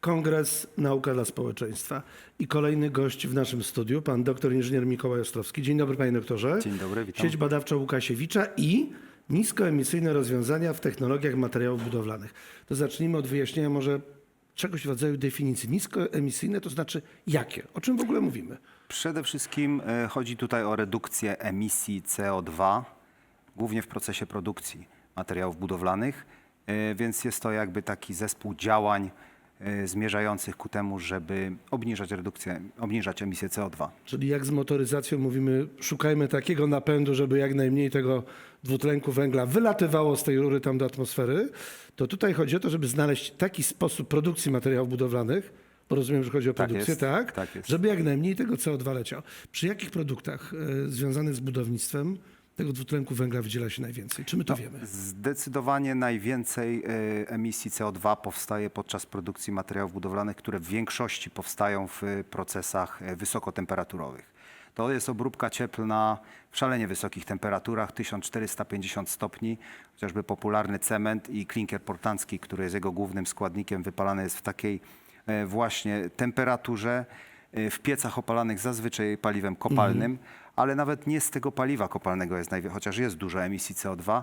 Kongres Nauka dla Społeczeństwa. I kolejny gość w naszym studiu, pan doktor inżynier Mikołaj Ostrowski. Dzień dobry, panie doktorze. Dzień dobry, witam. Sieć badawcza Łukasiewicza i niskoemisyjne rozwiązania w technologiach materiałów budowlanych. To zacznijmy od wyjaśnienia może czegoś w rodzaju definicji. Niskoemisyjne to znaczy jakie? O czym w ogóle mówimy? Przede wszystkim e, chodzi tutaj o redukcję emisji CO2, głównie w procesie produkcji materiałów budowlanych, e, więc jest to jakby taki zespół działań zmierzających ku temu, żeby obniżać redukcję, obniżać emisję CO2. Czyli jak z motoryzacją mówimy, szukajmy takiego napędu, żeby jak najmniej tego dwutlenku węgla wylatywało z tej rury tam do atmosfery, to tutaj chodzi o to, żeby znaleźć taki sposób produkcji materiałów budowlanych, bo rozumiem, że chodzi o Tak produkcję, jest, tak? tak. Żeby jak najmniej tego CO2 leciało. Przy jakich produktach e, związanych z budownictwem tego dwutlenku węgla wydziela się najwięcej? Czy my No, to wiemy? Zdecydowanie najwięcej e, emisji CO2 powstaje podczas produkcji materiałów budowlanych, które w większości powstają w e, procesach e, wysokotemperaturowych. To jest obróbka cieplna w szalenie wysokich temperaturach, 1450 stopni. Chociażby popularny cement i klinker portlandzki, który jest jego głównym składnikiem, wypalany jest w takiej właśnie temperaturze. W piecach opalanych zazwyczaj paliwem kopalnym, ale nawet nie z tego paliwa kopalnego jest najwięcej, chociaż jest dużo emisji CO2.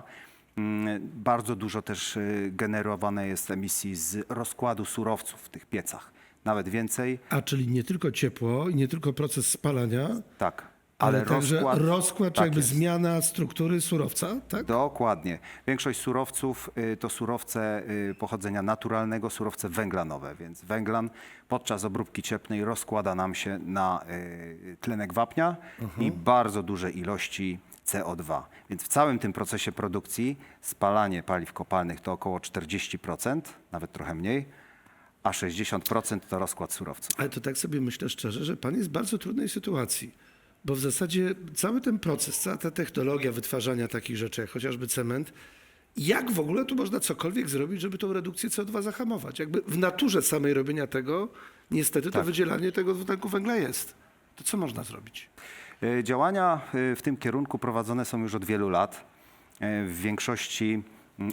Mm, Bardzo dużo też y, generowane jest emisji z rozkładu surowców w tych piecach. Nawet więcej, A czyli nie tylko ciepło i nie tylko proces spalania, tak. Ale, Ale, także rozkład, rozkład, czy tak jakby jest. zmiana struktury surowca, tak? Dokładnie. Większość surowców y, to surowce y, pochodzenia naturalnego, surowce węglanowe, więc węglan podczas obróbki cieplnej rozkłada nam się na y, tlenek wapnia i bardzo duże ilości CO2. Więc w całym tym procesie produkcji spalanie paliw kopalnych to około 40%, nawet trochę mniej, a 60% to rozkład surowców. Ale to tak sobie myślę szczerze, że pan jest w bardzo trudnej sytuacji, bo w zasadzie cały ten proces, cała ta technologia wytwarzania takich rzeczy, jak chociażby cement, jak w ogóle tu można cokolwiek zrobić, żeby tą redukcję CO2 zahamować? Jakby w naturze samej robienia tego, niestety to Tak. wydzielanie tego dwutlenku węgla jest. To co można zrobić? E, Działania e, w tym kierunku prowadzone są już od wielu lat. E, W większości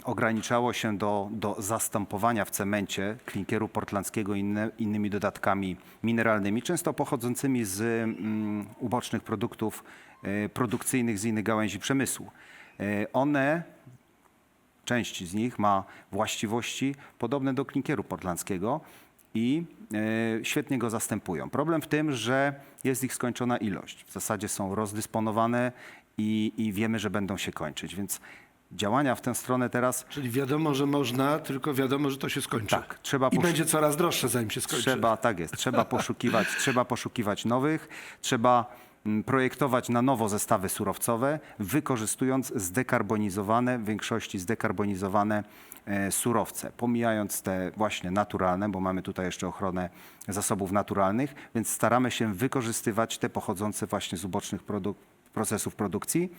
ograniczało się do, do zastępowania w cemencie klinkieru portlandzkiego innymi dodatkami mineralnymi, często pochodzącymi z mm, ubocznych produktów e, produkcyjnych z innych gałęzi przemysłu. E, One część z nich ma właściwości podobne do klinkieru portlandzkiego i e, świetnie go zastępują. Problem w tym, że jest ich skończona ilość. W zasadzie są rozdysponowane i, i wiemy, że będą się kończyć. Więc działania w tę stronę teraz Czyli wiadomo, że można, tylko wiadomo, że to się skończy. Tak, trzeba I będzie coraz droższe, zanim się skończy. Trzeba, tak jest, trzeba poszukiwać, trzeba poszukiwać nowych, trzeba mm, projektować na nowo zestawy surowcowe, wykorzystując zdekarbonizowane, w większości zdekarbonizowane e, surowce, pomijając te właśnie naturalne, bo mamy tutaj jeszcze ochronę zasobów naturalnych, więc staramy się wykorzystywać te pochodzące właśnie z ubocznych produk- procesów produkcji.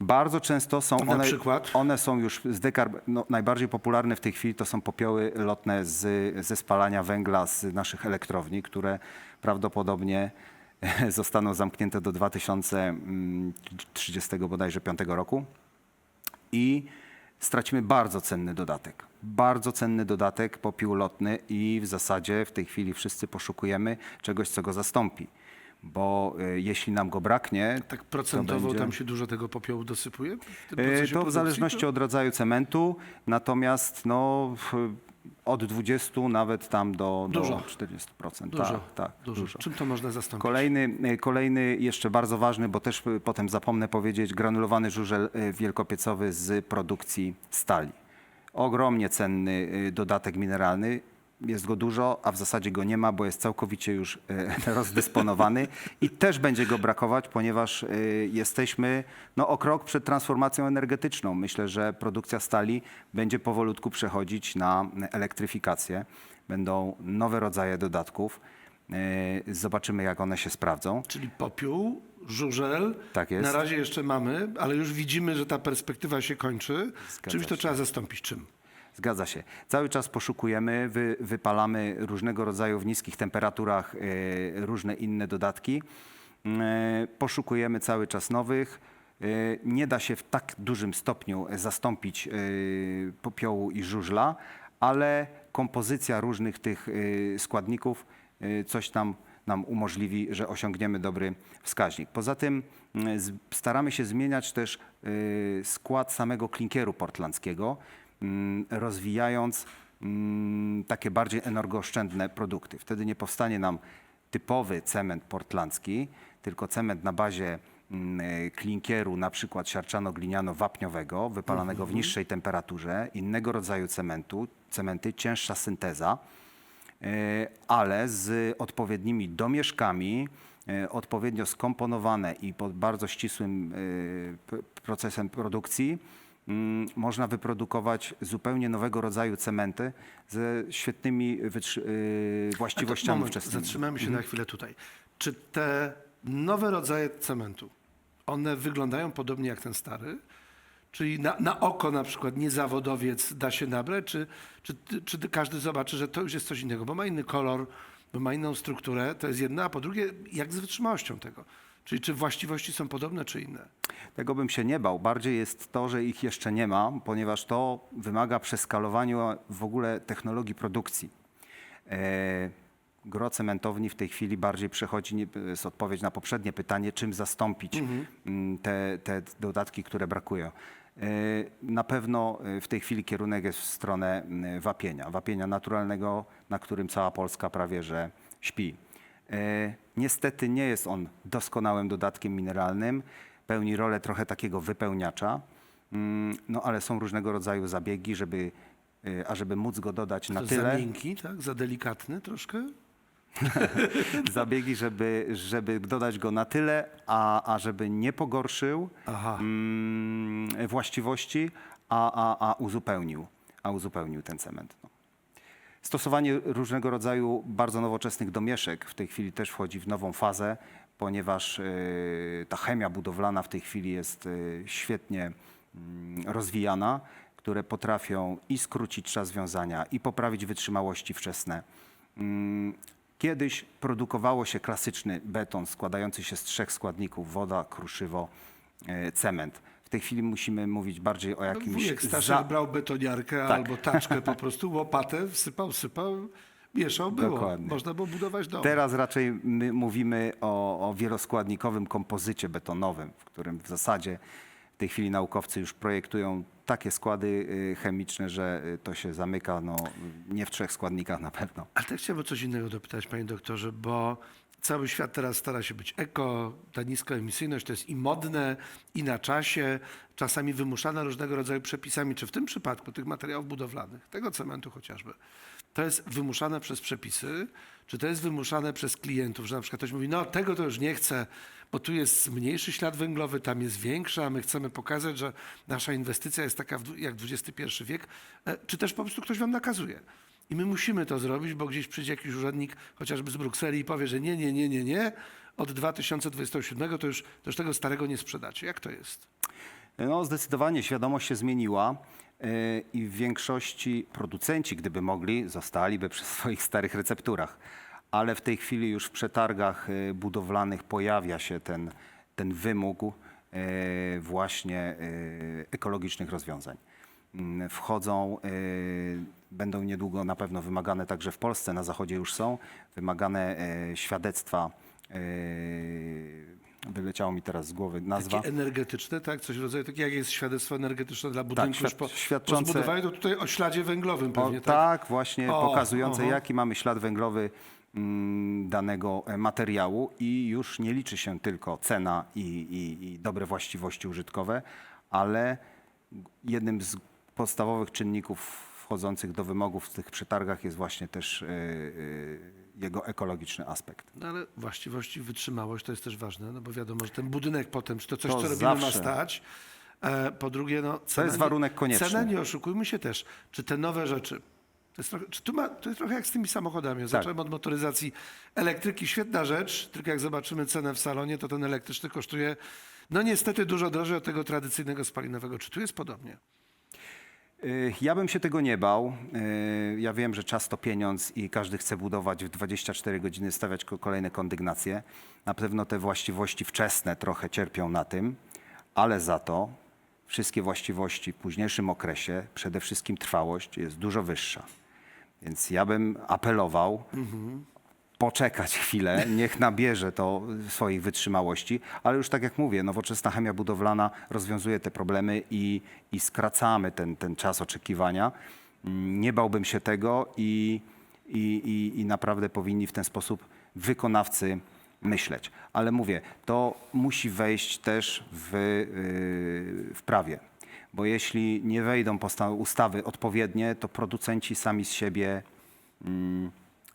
Bardzo często są Na one, przykład? one są już zdekarb... no, najbardziej popularne w tej chwili to są popioły lotne z, ze spalania węgla z naszych elektrowni, które prawdopodobnie zostaną zamknięte do 2030 bodajże 5 roku i stracimy bardzo cenny dodatek. Bardzo cenny dodatek, popiół lotny i w zasadzie w tej chwili wszyscy poszukujemy czegoś, co go zastąpi. Bo y, jeśli nam go braknie, Tak procentowo będzie- tam się dużo tego popiołu dosypuje? w procesie To w zależności od rodzaju cementu, natomiast no, od 20 nawet tam do, do Dużo. 40%. Dużo, Tak, tak, dużo. dużo. Czym to można zastąpić? Kolejny, e, kolejny jeszcze bardzo ważny, bo też e, potem zapomnę powiedzieć, granulowany żużel e, wielkopiecowy z produkcji stali. Ogromnie cenny dodatek mineralny. Jest go dużo, a w zasadzie go nie ma, bo jest całkowicie już e, rozdysponowany i też będzie go brakować, ponieważ e, jesteśmy no, o krok przed transformacją energetyczną. Myślę, że produkcja stali będzie powolutku przechodzić na elektryfikację. Będą nowe rodzaje dodatków. E, Zobaczymy, jak one się sprawdzą. Czyli popiół, żużel. Tak jest. Na razie jeszcze mamy, ale już widzimy, że ta perspektywa się kończy. Czymś to się. trzeba zastąpić. Czym? Zgadza się. Cały czas poszukujemy, wy, wypalamy różnego rodzaju w niskich temperaturach e, różne inne dodatki. E, poszukujemy cały czas nowych. E, nie da się w tak dużym stopniu zastąpić popiołu i żużla, ale kompozycja różnych tych y, składników y, coś tam nam umożliwi, że osiągniemy dobry wskaźnik. Poza tym y, staramy się zmieniać też y, skład samego klinkieru portlandzkiego, rozwijając mm, takie bardziej energooszczędne produkty. Wtedy nie powstanie nam typowy cement portlandzki, tylko cement na bazie mm, klinkieru, na przykład siarczano-gliniano-wapniowego, wypalanego w niższej temperaturze, innego rodzaju cementu, cementy, cięższa synteza, e, ale z odpowiednimi domieszkami, e, odpowiednio skomponowane i pod bardzo ścisłym e, procesem produkcji, mm, można wyprodukować zupełnie nowego rodzaju cementy ze świetnymi e, właściwościami Moment, wczesnymi. Zatrzymajmy się na chwilę tutaj. Czy te nowe rodzaje cementu, one wyglądają podobnie jak ten stary? Czyli na, na oko na przykład niezawodowiec da się nabrać, czy, czy, czy każdy zobaczy, że to już jest coś innego, bo ma inny kolor, bo ma inną strukturę, to jest jedna, a po drugie, jak z wytrzymałością tego? Czyli czy właściwości są podobne, czy inne? Tego bym się nie bał. Bardziej jest to, że ich jeszcze nie ma, ponieważ to wymaga przeskalowania w ogóle technologii produkcji. E, gro cementowni w tej chwili bardziej przechodzi, jest odpowiedź na poprzednie pytanie, czym zastąpić mm, te, te dodatki, które brakują. E, Na pewno e, w tej chwili kierunek jest w stronę mm, wapienia. Wapienia naturalnego, na którym cała Polska prawie że śpi. E, Niestety nie jest on doskonałym dodatkiem mineralnym, pełni rolę trochę takiego wypełniacza, Mm, no ale są różnego rodzaju zabiegi, żeby, e, ażeby móc go dodać na to tyle, za miękki, tak? Za delikatny troszkę? zabiegi, żeby, żeby dodać go na tyle, a, a żeby nie pogorszył mm, właściwości, a, a, a uzupełnił, a uzupełnił ten cement. No. Stosowanie różnego rodzaju bardzo nowoczesnych domieszek w tej chwili też wchodzi w nową fazę, ponieważ y, ta chemia budowlana w tej chwili jest y, świetnie mm, rozwijana, które potrafią i skrócić czas wiązania, i poprawić wytrzymałości wczesne. Mm, Kiedyś produkowało się klasyczny beton składający się z trzech składników: woda, kruszywo, y, cement. W tej chwili musimy mówić bardziej o jakimś Wujek Staszek za- brał betoniarkę Tak. albo taczkę po prostu, łopatę, wsypał, sypał, mieszał, było. Dokładnie. Można było budować dom. Teraz raczej my mówimy o, o wieloskładnikowym kompozycie betonowym, w którym w zasadzie w tej chwili naukowcy już projektują takie składy y, chemiczne, że y, to się zamyka no, nie w trzech składnikach na pewno. Ale też chciałbym o coś innego dopytać, panie doktorze, bo cały świat teraz stara się być eko, ta niskoemisyjność to jest i modne, i na czasie, czasami wymuszana różnego rodzaju przepisami, czy w tym przypadku tych materiałów budowlanych, tego cementu chociażby, to jest wymuszane przez przepisy, czy to jest wymuszane przez klientów, że na przykład ktoś mówi, no tego to już nie chcę, bo tu jest mniejszy ślad węglowy, tam jest większy, a my chcemy pokazać, że nasza inwestycja jest taka jak XXI wiek, E, czy też po prostu ktoś wam nakazuje. I my musimy to zrobić, bo gdzieś przyjdzie jakiś urzędnik, chociażby z Brukseli i powie, że nie, nie, nie, nie, nie, od 2027 to już, to już tego starego nie sprzedacie. Jak to jest? No, zdecydowanie świadomość się zmieniła y, i w większości producenci, gdyby mogli, zostaliby przy swoich starych recepturach. Ale w tej chwili już w przetargach y, budowlanych pojawia się ten, ten wymóg y, właśnie ekologicznych rozwiązań. Mm, Wchodzą, będą niedługo na pewno wymagane także w Polsce, na zachodzie już są, wymagane y, świadectwa, y, wyleciało mi teraz z głowy nazwa. Takie energetyczne, tak? Coś w rodzaju, takie jak jest świadectwo energetyczne dla budynku świad- już po, zbudowaniu, to tutaj o śladzie węglowym O, pewnie, tak, tak? właśnie O, pokazujące, oho. jaki mamy ślad węglowy mm, danego e, materiału i już nie liczy się tylko cena i, i, i dobre właściwości użytkowe, ale jednym z podstawowych czynników wchodzących do wymogów w tych przetargach jest właśnie też e, e, jego ekologiczny aspekt. No ale właściwości, wytrzymałość to jest też ważne, no bo wiadomo, że ten budynek potem, czy to coś, To co robimy ma stać. E, po drugie, no cena jest nie- warunek konieczny. Cena, nie oszukujmy się też, czy te nowe rzeczy, to jest trochę, czy tu ma, to jest trochę jak z tymi samochodami. Ja Zacząłem od motoryzacji elektryki, świetna rzecz, tylko jak zobaczymy cenę w salonie, to ten elektryczny kosztuje, no niestety dużo drożej od tego tradycyjnego spalinowego. Czy tu jest podobnie? Ja bym się tego nie bał. Ja wiem, że czas to pieniądz i każdy chce budować w 24 godziny, stawiać ko- kolejne kondygnacje. Na pewno te właściwości wczesne trochę cierpią na tym, ale za to wszystkie właściwości w późniejszym okresie, przede wszystkim trwałość jest dużo wyższa. Więc ja bym apelował, poczekać chwilę, niech nabierze to swoich wytrzymałości, ale już tak jak mówię, nowoczesna chemia budowlana rozwiązuje te problemy i, i skracamy ten, ten czas oczekiwania. Nie bałbym się tego i, i, i, i naprawdę powinni w ten sposób wykonawcy myśleć. Ale mówię, to musi wejść też w, yy, w prawie. Bo jeśli nie wejdą ustawy odpowiednie, to producenci sami z siebie mm,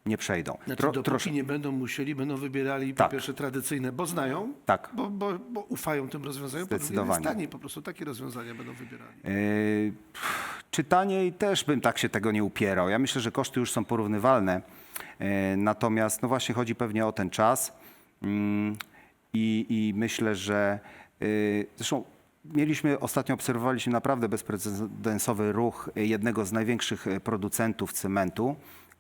nie przejdą. Znaczy, Tro- dopóki trosze- nie będą musieli, będą wybierali po Tak. pierwsze tradycyjne, bo znają, Tak. bo, bo, bo ufają tym rozwiązaniom, po drugie Zdecydowanie. jest taniej, po prostu takie rozwiązania będą wybierali. Yy, pff, Czy taniej też bym tak się tego nie upierał. Ja myślę, że koszty już są porównywalne. Yy, Natomiast no właśnie chodzi pewnie o ten czas Mm, i, myślę, że yy, zresztą mieliśmy, ostatnio obserwowaliśmy naprawdę bezprecedensowy ruch jednego z największych e, producentów cementu,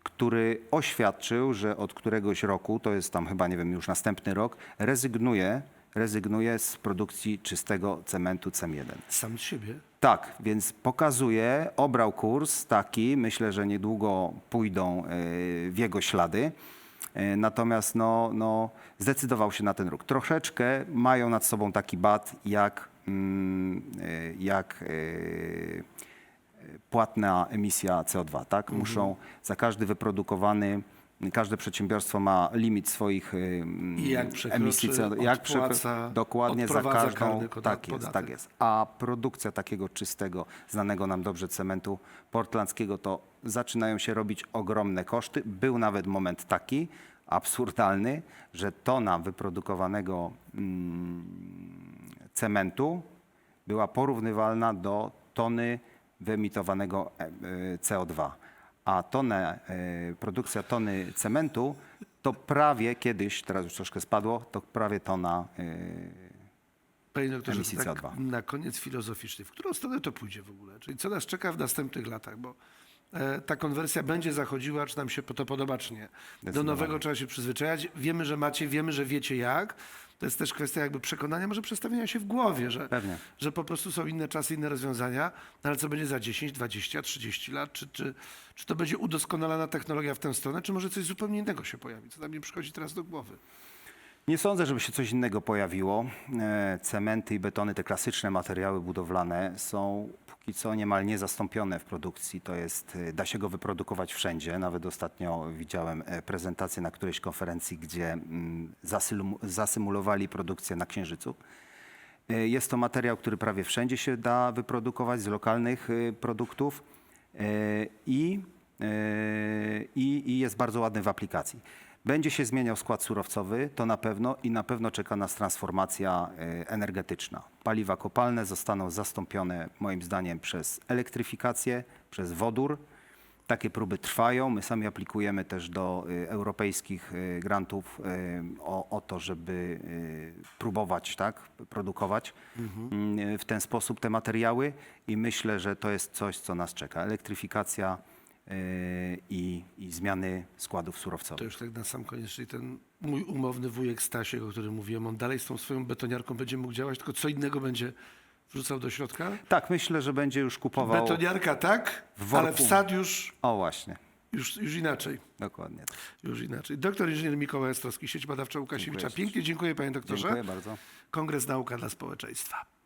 który oświadczył, że od któregoś roku, to jest tam chyba, nie wiem, już następny rok, rezygnuje, rezygnuje z produkcji czystego cementu CEM1. Sam z siebie. Tak, więc pokazuje, obrał kurs taki, myślę, że niedługo pójdą e, w jego ślady. E, Natomiast no, no, zdecydował się na ten ruch. Troszeczkę mają nad sobą taki bat jak, mm, e, jak płatna emisja CO2. Tak? Muszą za każdy wyprodukowany, każde przedsiębiorstwo ma limit swoich I jak przekroczy, emisji CO2. Jak odpłaca- dokładnie za odprowadza każdą. karny koda- Tak jest, podatek. tak jest. A produkcja takiego czystego, znanego nam dobrze cementu portlandzkiego, to zaczynają się robić ogromne koszty. Był nawet moment taki absurdalny, że tona wyprodukowanego mm, cementu była porównywalna do tony wyemitowanego e, e, CO2. A tonę, e, produkcja tony cementu to prawie kiedyś, teraz już troszkę spadło, to prawie tona Panie doktorze, Emisji tak CO2. na koniec filozoficznie, w którą stronę to pójdzie w ogóle? Czyli co nas czeka w następnych latach? Bo ta konwersja będzie zachodziła, czy nam się to podoba, czy nie. Do nowego trzeba się przyzwyczajać. Wiemy, że macie, wiemy, że wiecie jak. To jest też kwestia jakby przekonania, może przestawienia się w głowie, że, Pewnie. że po prostu są inne czasy, inne rozwiązania. No ale co będzie za 10, 20, 30 lat? Czy, czy, czy to będzie udoskonalana technologia w tę stronę, czy może coś zupełnie innego się pojawi? Co nam nie przychodzi teraz do głowy? Nie sądzę, żeby się coś innego pojawiło. E, Cementy i betony, te klasyczne materiały budowlane są póki co niemal niezastąpione w produkcji. To jest, e, da się go wyprodukować wszędzie. Nawet ostatnio widziałem e, prezentację na którejś konferencji, gdzie mm, zasymulowali produkcję na Księżycu. E, Jest to materiał, który prawie wszędzie się da wyprodukować z lokalnych e, produktów e, i, i, i jest bardzo ładny w aplikacji. Będzie się zmieniał skład surowcowy, to na pewno i na pewno czeka nas transformacja e, energetyczna. Paliwa kopalne zostaną zastąpione moim zdaniem przez elektryfikację, przez wodór. Takie próby trwają. My sami aplikujemy też do y, europejskich y, grantów o, o to, żeby próbować tak, produkować y, w ten sposób te materiały i myślę, że to jest coś, co nas czeka. Elektryfikacja i, i zmiany składów To surowcowych. już tak na sam koniec, czyli ten mój umowny wujek Stasiek, o którym mówiłem, on dalej z tą swoją betoniarką będzie mógł działać, tylko co innego będzie wrzucał do środka? Tak, myślę, że będzie już kupował. Betoniarka tak, ale wsad już, O właśnie, już, już inaczej. dokładnie. tak. Już inaczej. Doktor inżynier Mikołaj Ostrowski, sieć badawcza Łukasiewicza. Dziękuję Pięknie dziękuję panie doktorze. Dziękuję bardzo. Kongres Nauka dla Społeczeństwa.